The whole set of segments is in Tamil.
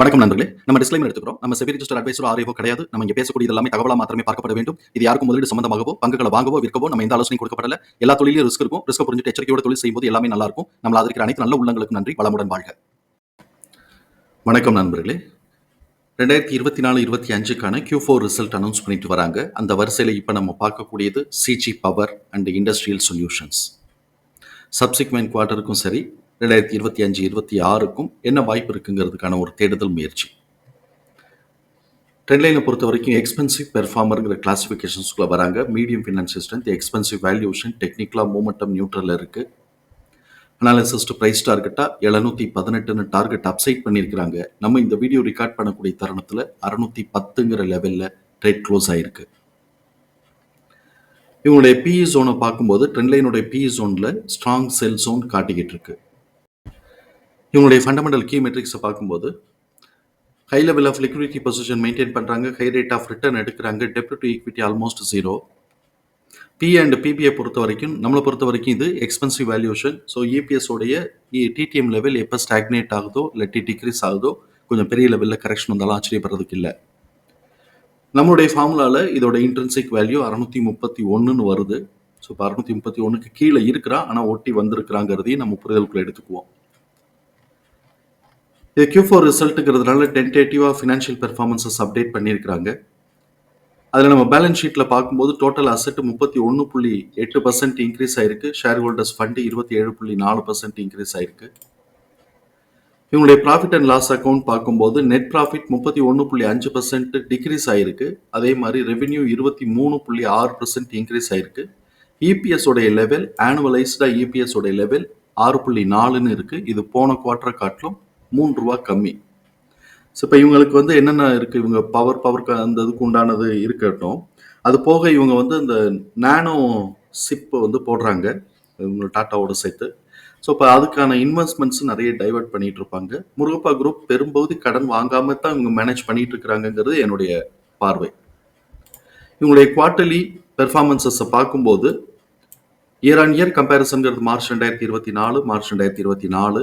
வணக்கம் நண்பர்களே. நம்ம டிஸ்க்ளைமர் எடுத்துக்கிறோம். நம்ம செபி ரிஜிஸ்டர் அட்வைசர் ஆரியோ கிடையாது. நம்ம இங்கே பேசக்கூடிய எல்லாமே தகவலாக மாத்திரமே பார்க்கப்பட வேண்டும். இது யாருக்கும் முதலீடு சம்பந்தமாகவோ பங்குகளை வாங்கவோ விற்கவோ நம்ம எந்த ஆலோசனை கொடுக்கப்படல. எல்லா தொழிலும் ரிஸ்க் இருக்கும். ரிஸ்க் புரிஞ்சுட்டு எச்சரிக்கையோட தொழில் செய்யும்போது எல்லாமே நல்லா இருக்கும். நம்ம அதற்கு அனைத்து நல்ல உள்ளங்களுக்கு நன்றி. வளமுடன் வாழ்க. வணக்கம் நண்பர்களே. ரெண்டாயிரத்தி இருபத்தி நாலு இருபத்தி அஞ்சுக்கான கியூ ஃபோர் ரிசல்ட் அனௌன்ஸ் பண்ணிட்டு வராங்க. அந்த வரிசையில் இப்போ நம்ம பார்க்கக்கூடியது CG power and industrial solutions subsequent குவார்ட்டருக்கும் சரி ரெண்டாயிரத்தி இருபத்தி அஞ்சு இருபத்தி ஆறுக்கும் என்ன வாய்ப்பு இருக்குங்கிறதுக்கான ஒரு தேடுதல் முயற்சி. ட்ரெண்ட்லைனை பொறுத்த வரைக்கும் எக்ஸ்பென்சிவ் பெர்ஃபார்மருங்கிற கிளாஸிஃபிகேஷன்ஸ்குள்ளே வராங்க. Medium financial strength expensive valuation டெக்னிக்கலாக மூமெண்டம் நியூட்ரலில் இருக்குது அனாலிசிஸ் டு ப்ரைஸ் டார்கெட்டாக எழுநூற்றி பதினெட்டுன்னு டார்கெட் அப்சைட் பண்ணியிருக்கிறாங்க. நம்ம இந்த வீடியோ ரெக்கார்ட் பண்ணக்கூடிய தருணத்தில் அறுநூத்தி பத்துங்கிற லெவலில் ட்ரேட் க்ளோஸ் ஆகிருக்கு இவங்களுடைய பிஇ ஜோனை பார்க்கும்போது ட்ரெண்ட்லைனுடைய பிஇ ஜோனில் ஸ்ட்ராங் செல் ஜோன் காட்டிக்கிட்டு இருக்குது இவங்களுடைய ஃபண்டமெண்டல் கீ மெட்ரிக்ஸை பார்க்கும்போது high level of liquidity position maintain பண்ணுறாங்க ஹை ரேட் ஆஃப் ரிட்டர்ன் எடுக்கிறாங்க டெப்ட் to equity almost zero P and PBI பொறுத்த வரைக்கும் நம்மளை பொறுத்த வரைக்கும் இது எக்ஸ்பென்சிவ் வேல்யூஷன் ஸோ இபிஎஸ்ஸோடைய டிடிஎம் லெவல் எப்போ ஸ்டாக்னேட் ஆகுதோ இல்லாட்டி டிக்ரீஸ் ஆகுதோ கொஞ்சம் பெரிய லெவலில் கரெக்ஷன் வந்தாலும் ஆச்சரியப்படுறதுக்கு இல்லை. நம்மளுடைய ஃபார்முலாவில் இதோட இன்ட்ரென்சிக் வேல்யூ அறுநூத்தி முப்பத்தி ஒன்றுன்னு வருது. ஸோ இப்போ அறுநூத்தி முப்பத்தி ஒன்றுக்கு கீழே இருக்கிறா ஆனால் ஒட்டி வந்திருக்கிறாங்கிறதையும் நம்ம புரிதலுக்குள்ளே எடுத்துக்குவோம். இது கியூ ஃபோர் ரிசல்ட்டுங்கிறதுனால டென்டேட்டிவாக ஃபினான்ஷியல் பெர்ஃபார்மன்ஸஸ் அப்டேட் பண்ணியிருக்கிறாங்க. அதில் நம்ம பேலன்ஸ் ஷீட்டில் பார்க்கும்போது டோட்டல் அசெட் முப்பத்தி ஒன்று புள்ளி எட்டு பர்சன்ட் இன்க்ரீஸ் ஆயிருக்கு. ஷேர் ஹோல்டர்ஸ் ஃபண்டு இருபத்தி ஏழு புள்ளி நாலு பர்சன்ட் இன்க்ரீஸ் ஆயிருக்கு. இவங்களுடைய ப்ராஃபிட் அண்ட் லாஸ் அக்கௌண்ட் பார்க்கும்போது நெட் ப்ராஃபிட் முப்பத்தி ஒன்று புள்ளி அஞ்சு பர்சன்ட் டிக்ரீஸ் ஆயிருக்கு. அதே மாதிரி ரெவென்யூ இருபத்தி மூணு புள்ளி ஆறு பர்சன்ட் இன்க்ரீஸ் ஆயிருக்கு. இபிஎஸ் உடைய லெவல் ஆனுவலைஸ்டாக இபிஎஸ் உடைய லெவல் ஆறு புள்ளி நாலுன்னு இருக்குது இது போன குவார்டரை காட்டிலும் மூன்று ரூபா கம்மி. ஸோ இப்போ இவங்களுக்கு வந்து என்னென்ன இருக்குது இவங்க பவர் பவர் அந்த இதுக்கு உண்டானது இருக்கட்டும். அது போக இவங்க வந்து இந்த நானோ சிப்பு வந்து போடுறாங்க. இவங்க டாட்டாவோட சேர்த்து. ஸோ இப்போ அதுக்கான இன்வெஸ்ட்மெண்ட்ஸ் நிறைய டைவர்ட் பண்ணிட்டு இருப்பாங்க. முருகப்பா குரூப் பெரும்பகுதி கடன் வாங்காம தான் இவங்க மேனேஜ் பண்ணிட்டு இருக்கிறாங்கிறது என்னுடைய பார்வை. இவங்களுடைய குவார்ட்டர்லி பெர்ஃபார்மன்சஸை பார்க்கும்போது இயர் ஆன் இயர் கம்பேரிசன்கிறது மார்ச் ரெண்டாயிரத்தி இருபத்தி நாலு மார்ச் ரெண்டாயிரத்தி இருபத்தி நாலு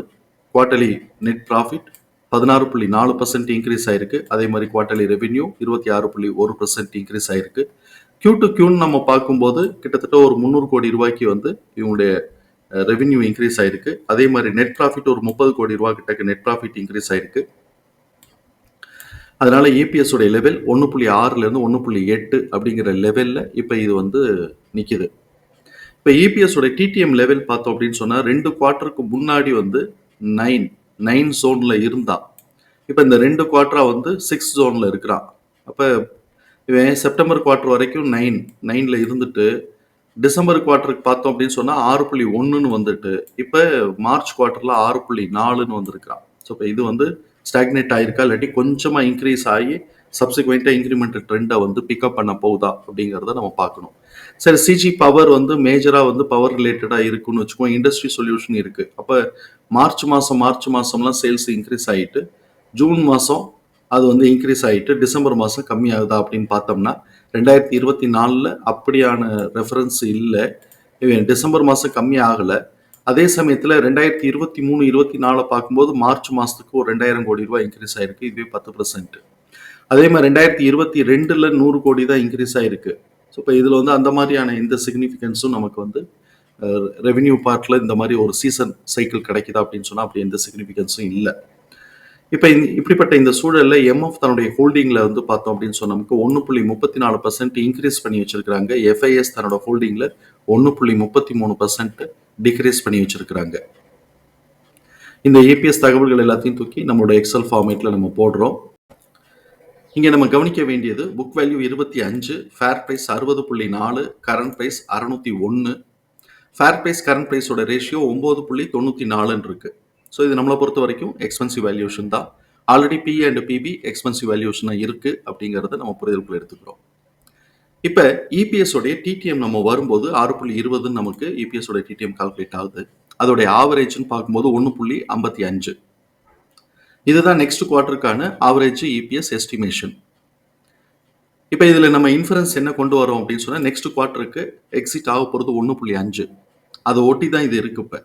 குவார்ட்டர்லி நெட் ப்ராஃபிட் பதினாறு புள்ளி நாலு பர்சன்ட் இன்க்ரீஸ் ஆயிருக்கு. அதே மாதிரி குவார்ட்டர்லி ரெவென்யூ இருபத்தி ஆறு புள்ளி ஒரு பர்சன்ட் இன்க்ரீஸ் ஆயிருக்கு. கியூ டு கியூன்னு நம்ம பார்க்கும்போது கிட்டத்தட்ட ஒரு முந்நூறு கோடி ரூபாய்க்கு வந்து இவங்களுடைய ரெவென்யூ இன்க்ரீஸ் ஆயிருக்கு. அதே மாதிரி நெட் ப்ராஃபிட் ஒரு முப்பது கோடி ரூபா கிட்ட நெட் ப்ராஃபிட் இன்க்ரீஸ் ஆயிருக்கு. அதனால ஏபிஎஸ் உடைய லெவல் ஒன்று புள்ளி ஆறுலேருந்து ஒன்று புள்ளி எட்டு அப்படிங்கிற லெவலில் இப்போ இது வந்து நிற்கிது இப்போ இபிஎஸ் உடைய டிடிஎம் லெவல் பார்த்தோம் அப்படின்னு சொன்னால் ரெண்டு குவார்ட்டருக்கு முன்னாடி வந்து நைன் நைன் ஜோன்ல இருந்தான் இப்போ இந்த ரெண்டு குவார்ட்டரா வந்து சிக்ஸ் ஜோன்ல இருக்கிறான். அப்போ இவன் செப்டம்பர் குவார்ட்டர் வரைக்கும் நைன் நைனில் இருந்துட்டு டிசம்பர் குவார்ட்டருக்கு பார்த்தோம் அப்படின்னு சொன்னால் ஆறு புள்ளி ஒன்றுன்னு வந்துட்டு இப்போ மார்ச் குவார்ட்டர்ல ஆறு புள்ளி நாலுன்னு வந்திருக்கிறான். ஸோ இப்போ இது வந்து ஸ்டாக்னேட் ஆயிருக்கா இல்லாட்டி கொஞ்சமாக இன்க்ரீஸ் ஆகி சப்சிக்வெண்ட்டாக இன்க்ரிமெண்ட் ட்ரெண்டை வந்து பிக்கப் பண்ண போகுதா அப்படிங்கிறத நம்ம பார்க்கணும். சரி சிஜி பவர் வந்து மேஜராக வந்து பவர் ரிலேட்டடாக இருக்குன்னு வச்சுக்கோங்க. இண்டஸ்ட்ரி சொல்யூஷன் இருக்குது அப்போ மார்ச் மாதம் மார்ச் மாதம்லாம் சேல்ஸ் இன்க்ரீஸ் ஆகிட்டு ஜூன் மாதம் அது வந்து இன்க்ரீஸ் ஆகிட்டு டிசம்பர் மாதம் கம்மியாகுதா அப்படின்னு பார்த்தோம்னா ரெண்டாயிரத்தி இருபத்தி நாலில் அப்படியான ரெஃபரன்ஸ் இல்லை. டிசம்பர் மாதம் கம்மி ஆகலை. அதே சமயத்தில் ரெண்டாயிரத்தி இருபத்தி மூணு இருபத்தி நாலு பார்க்கும்போது மார்ச் மாதத்துக்கு ஒரு ரெண்டாயிரம் கோடி ரூபாய் இன்க்ரீஸ் ஆயிருக்கு. இதுவே பத்து பர்சன்ட் அதே மாதிரி ரெண்டாயிரத்தி இருபத்தி ரெண்டில் நூறு கோடி தான் இன்க்ரீஸ் ஆயிருக்கு. ஸோ இப்போ இதில் வந்து அந்த மாதிரியான எந்த சிக்னிஃபிகன்ஸும் நமக்கு வந்து ரெவென்யூ பார்ட்டில் இந்த மாதிரி ஒரு சீசன் சைக்கிள் கிடைக்குதா அப்படின்னு சொன்னால் அப்படி எந்த சிக்னிஃபிகன்ஸும் இல்லை. இப்போ இப்படிப்பட்ட இந்த சூழலில் எம்எஃப் தன்னுடைய ஹோல்டிங்கில் வந்து பார்த்தோம் அப்படின்னு சொன்ன நமக்கு ஒன்று புள்ளி முப்பத்தி நாலு பர்சன்ட் இன்க்ரீஸ் பண்ணி வச்சிருக்கிறாங்க. எஃப்ஐஎஸ் தன்னோட ஹோல்டிங்கில் ஒன்று புள்ளி முப்பத்தி மூணு பர்சன்ட் டிக்ரீஸ் பண்ணி வச்சுருக்குறாங்க. இந்த ஏபிஎஸ் தகவல்கள் எல்லாத்தையும் தூக்கி நம்மளோட எக்ஸல் ஃபார்மேட்டில் நம்ம போடுறோம். இங்கே நம்ம கவனிக்க வேண்டியது புக் வேல்யூ இருபத்தி அஞ்சு ஃபேர் ப்ரைஸ் அறுபது புள்ளி நாலு கரண்ட் ப்ரைஸ் அறுநூத்தி ஒன்று ஃபேர் ப்ரைஸ் கரண்ட் ப்ரைஸோட ரேஷியோ ஒம்பது புள்ளி தொண்ணூற்றி நாலுன்னு இருக்குது ஸோ இது நம்மளை பொறுத்த வரைக்கும் எக்ஸ்பென்சிவ் வேல்யூஷன் தான். Already P and PB expensive வேல்யூஷனாக இருக்குது அப்படிங்கிறத நம்ம புரிதலுக்குள்ள எடுத்துக்கிறோம். இப்போ இபிஎஸ் உடைய டிடிஎம் நம்ம வரும்போது ஆறு புள்ளி இருபதுன்னு நமக்கு இபிஎஸ் உடைய டிடிஎம் கால்குலேட் ஆகுது. அதோடைய ஆவரேஜ்னு பார்க்கும்போது ஒன்று புள்ளி ஐம்பத்தி அஞ்சு. இதுதான் நெக்ஸ்ட் குவார்ட்டருக்கான ஆவரேஜ் இபிஎஸ் எஸ்டிமேஷன் இப்போ இதில் நம்ம இன்ஃபரன்ஸ் என்ன கொண்டு வரோம் அப்படின்னு சொன்னால் நெக்ஸ்ட் குவார்ட்டருக்கு எக்ஸிட் ஆக போகிறது ஒன்று புள்ளி அஞ்சு. அதை ஒட்டி தான் இது இருக்கு இப்போ.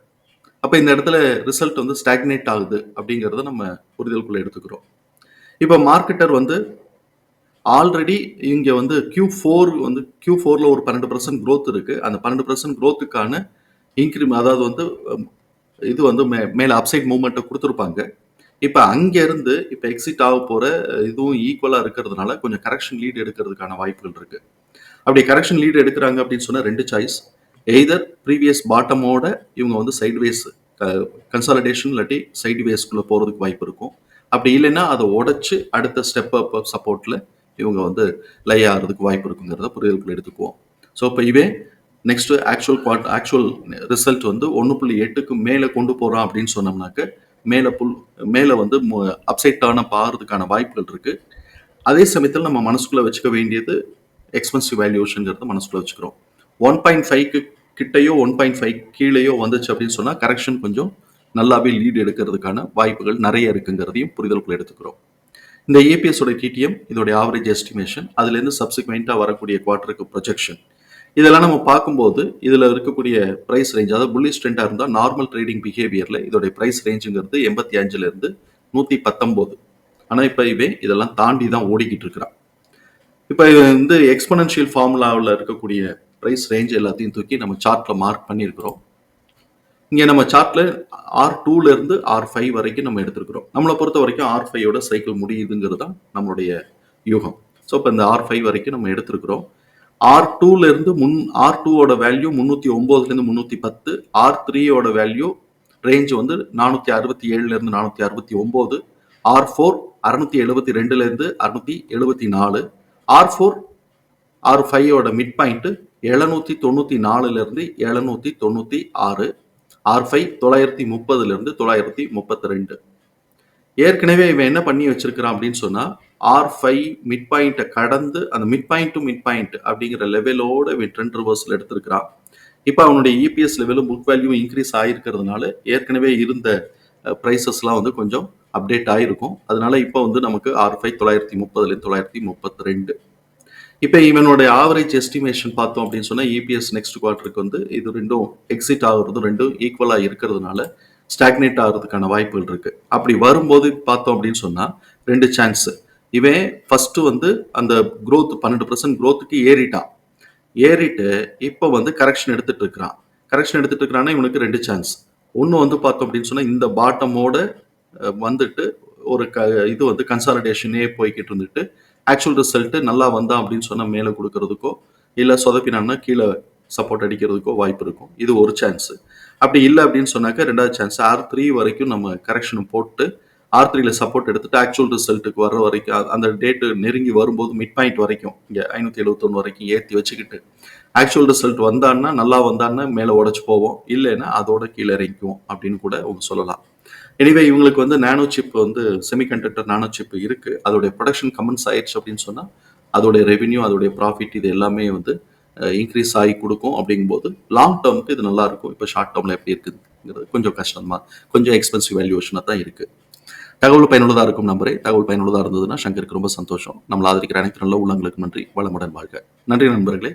அப்போ இந்த இடத்துல ரிசல்ட் வந்து ஸ்டாக்னேட் ஆகுது அப்படிங்கிறத நம்ம புரிதலுக்குள்ளே எடுத்துக்கிறோம். இப்போ மார்க்கெட்டர் வந்து ஆல்ரெடி இங்கே வந்து Q4 வந்து Q4ல ஒரு பன்னெண்டு பர்சன்ட் க்ரோத் இருக்குது அந்த பன்னெண்டு பர்சன்ட் க்ரோத்துக்கான இன்க்ரீம் அதாவது வந்து இது வந்து மே மேலே அப்சைட் மூவ்மெண்ட்டை கொடுத்துருப்பாங்க. இப்போ அங்கேருந்து இருந்து எக்ஸிட் ஆக போகிற இதுவும் ஈக்குவலாக இருக்கிறதுனால கொஞ்சம் கரெக்ஷன் லீட் எடுக்கிறதுக்கான வாய்ப்புகள் இருக்குது அப்படி கரெக்ஷன் லீட் எடுக்கிறாங்க அப்படின்னு சொன்னால் ரெண்டு சாய்ஸ் எய்தர் ப்ரீவியஸ் பாட்டமோட இவங்க வந்து சைட்வேஸ் கன்சாலிடேஷன் இல்லாட்டி சைட்வேஸ்க்குள்ளே போகிறதுக்கு வாய்ப்பு இருக்கும். அப்படி இல்லைன்னா அதை உடச்சி அடுத்த ஸ்டெப் அப் சப்போர்ட்டில் இவங்க வந்து லை ஆகிறதுக்கு வாய்ப்பு இருக்குங்கிறத புரிதலுக்குள்ள எடுத்துக்குவோம். ஸோ இப்போ இவே next actual quad actual result வந்து ஒன்று புள்ளி எட்டுக்கு மேலே கொண்டு போகிறோம் அப்படின்னு சொன்னோம்னாக்க மேலே புல் மேலே வந்து அப்சைட் டர்ன் வாய்ப்புகள் இருக்குது அதே சமயத்தில் நம்ம மனசுக்குள்ளே வச்சுக்க வேண்டியது எக்ஸ்பென்சிவ் வேல்யூஷன்ங்கிறத மனசுக்குள்ளே வச்சுக்கிறோம். ஒன் பாயிண்ட் ஃபைவ்க்கு கிட்டையோ ஒன் பாயிண்ட் ஃபைவ் கீழேயோ வந்துச்சு அப்படின்னு சொன்னால் கரெக்ஷன் கொஞ்சம் நல்லாவே லீடு எடுக்கிறதுக்கான வாய்ப்புகள் நிறைய இருக்குங்கிறதையும் புரிதலுக்குள்ள எடுத்துக்கிறோம். இந்த ஏபிஎஸ் உடைய டிடிஎம் இதோடைய ஆவரேஜ் எஸ்டிமேஷன் அதுலேருந்து சப்சிக்வெண்ட்டாக வரக்கூடிய குவார்ட்டருக்கு ப்ரொஜெக்ஷன் இதெல்லாம் நம்ம பார்க்கும்போது இதில் இருக்கக்கூடிய ப்ரைஸ் ரேஞ்ச் அதாவது புல்லிஷ் ட்ரெண்டாக இருந்தால் நார்மல் ட்ரேடிங் பிஹேவியரில் இதோடைய ப்ரைஸ் ரேஞ்சுங்கிறது எண்பத்தி அஞ்சுலேருந்து நூற்றி பத்தொம்போது. ஆனால் இப்போ இவே இதெல்லாம் தாண்டி தான் ஓடிக்கிட்டு இருக்கிறான். இப்போ இது வந்து எக்ஸ்பனன்ஷியல் ஃபார்முலாவில் இருக்கக்கூடிய ப்ரைஸ் ரேஞ்ச் எல்லாத்தையும் தூக்கி நம்ம சார்ட்டில் மார்க் பண்ணியிருக்கிறோம். இங்கே நம்ம சார்ட்டில் ஆர் இருந்து ஆர் ஃபைவ் வரைக்கும் நம்ம எடுத்துருக்கிறோம். நம்மளை பொறுத்த வரைக்கும் ஆர் ஃபைவோட சைக்கிள் முடியுதுங்கிறது தான் நம்மளுடைய யூகம். ஸோ இப்போ இந்த ஆர் ஃபைவ் வரைக்கும் நம்ம எடுத்துருக்கிறோம். ஆர் இருந்து முன் ஆர் டூவோட வேல்யூ முந்நூற்றி ஒம்போதுலேருந்து முந்நூற்றி பத்து ஆர் த்ரீயோட வேல்யூ ரேஞ்ச் வந்து நானூற்றி அறுபத்தி ஏழுலேருந்து நானூற்றி அறுபத்தி ஒம்பது ஆர் ஃபோர் அறுநூத்தி எழுபத்தி ரெண்டுலேருந்து அறுநூத்தி எழுபத்தி நாலு ஆர் ஃபோர் ஆர் ஃபைவோட மிட் பாயிண்ட்டு எழுநூற்றி தொண்ணூற்றி நாலுலேருந்து எழுநூற்றி தொண்ணூற்றி ஆறு ஆர் ஃபைவ் தொள்ளாயிரத்தி முப்பதுலேருந்து தொள்ளாயிரத்தி முப்பத்தி ரெண்டு ஏற்கனவே இவன் என்ன பண்ணி வச்சிருக்கிறான் அப்படின்னு சொன்னால் ஆர் ஃபைவ் மிட் பாயிண்ட்டை கடந்து அந்த mid point to mid point அப்படிங்கிற லெவலோட இவன் ட்ரெண்ட் ரிவர்ஸில் எடுத்திருக்கிறான். இப்போ அவனுடைய இபிஎஸ் லெவலும் புக் வேல்யூ இன்க்ரீஸ் ஆகிருக்கிறதுனால ஏற்கனவே இருந்த ப்ரைஸஸ்லாம் வந்து கொஞ்சம் அப்டேட் ஆகிருக்கும் அதனால இப்போ வந்து நமக்கு ஆர் ஃபைவ் தொள்ளாயிரத்தி முப்பதுலேருந்து தொள்ளாயிரத்தி முப்பத்தி ரெண்டு இப்போ இவனுடைய ஆவரேஜ் எஸ்டிமேஷன் பார்த்தோம் அப்படின்னு சொன்னால் இபிஎஸ் நெக்ஸ்ட் குவார்ட்டருக்கு வந்து இது ரெண்டும் எக்ஸிட் ஆகுறது ரெண்டும் ஈக்குவலாக இருக்கிறதுனால ஸ்டாக்னேட் ஆகிறதுக்கான வாய்ப்புகள் இருக்குது அப்படி வரும்போது பார்த்தோம் அப்படின்னு சொன்னால் ரெண்டு சான்ஸு இவன் ஃபஸ்ட்டு வந்து அந்த க்ரோத் பன்னெண்டு பர்சன்ட் க்ரோத்துக்கு ஏறிட்டான். ஏறிட்டு இப்போ வந்து கரெக்ஷன் எடுத்துட்டு இருக்கிறான். கரெக்ஷன் எடுத்துட்டு இருக்கிறான்னா இவனுக்கு ரெண்டு சான்ஸ் ஒன்று வந்து பார்த்தோம் அப்படின்னு சொன்னால் இந்த பாட்டமோட வந்துட்டு ஒரு க இது வந்து கன்சாலிடேஷனே போய்கிட்டு இருந்துட்டு ஆக்சுவல் ரிசல்ட் நல்லா வந்தா அப்படின்னு சொன்னால் மேலே கொடுக்கறதுக்கோ இல்லை சொதப்பினான்னா கீழே சப்போர்ட் அடிக்கிறதுக்கோ வாய்ப்பு இருக்கும். இது ஒரு சான்ஸு அப்படி இல்லை அப்படின்னு சொன்னாக்க ரெண்டாவது சான்ஸ் ஆர் த்ரீ வரைக்கும் நம்ம கரெக்ஷன் போட்டு ஆர் த்ரீல சப்போர்ட் எடுத்துட்டு ஆக்சுவல் ரிசல்ட்டுக்கு வர்ற வரைக்கும் அந்த டேட்டு நெருங்கி வரும்போது மிட் பாயிண்ட் வரைக்கும் இங்கே ஐநூற்றி எழுபத்தொன்று வரைக்கும் ஏற்றி வச்சுக்கிட்டு ஆக்சுவல் ரிசல்ட் வந்தான்னா நல்லா வந்தான்னா மேலே உடச்சி போவோம். இல்லைன்னா அதோட கீழே இறங்கிக்குவோம் அப்படின்னு கூட அவங்க சொல்லலாம். எனிவே இவங்களுக்கு வந்து நானோ சிப் வந்து செமிகண்டக்டர் நானோ சிப் இருக்கு. அதோடைய ப்ரொடக்ஷன் கமெண்ட்ஸ் ஆயிடுச்சு அப்படின்னு சொன்னால் அதோடைய ரெவென்யூ அதோடைய ப்ராஃபிட் இது எல்லாமே வந்து இன்க்ரீஸ் ஆகி கொடுக்கும் அப்படிங்கும்போது லாங் டேர்முக்கு இது நல்லா இருக்கும். இப்போ ஷார்ட் டேர்மில் எப்படி இருக்குங்கிறது கொஞ்சம் கஷ்டமா கொஞ்சம் எக்ஸ்பென்சிவ் வேல்யூவேஷனாக தான் இருக்கு. தகவல் பயனுள்ளதாக இருக்கும் நம்பரே. தகவல் பயனுள்ளதாக இருந்ததுன்னா சங்கருக்கு ரொம்ப சந்தோஷம். நம்மளை ஆதரிக்கிற அனைத்து நல்ல உள்ளங்களுக்கு நன்றி. வளமுடன் வாழ்க. நன்றி நண்பர்களே.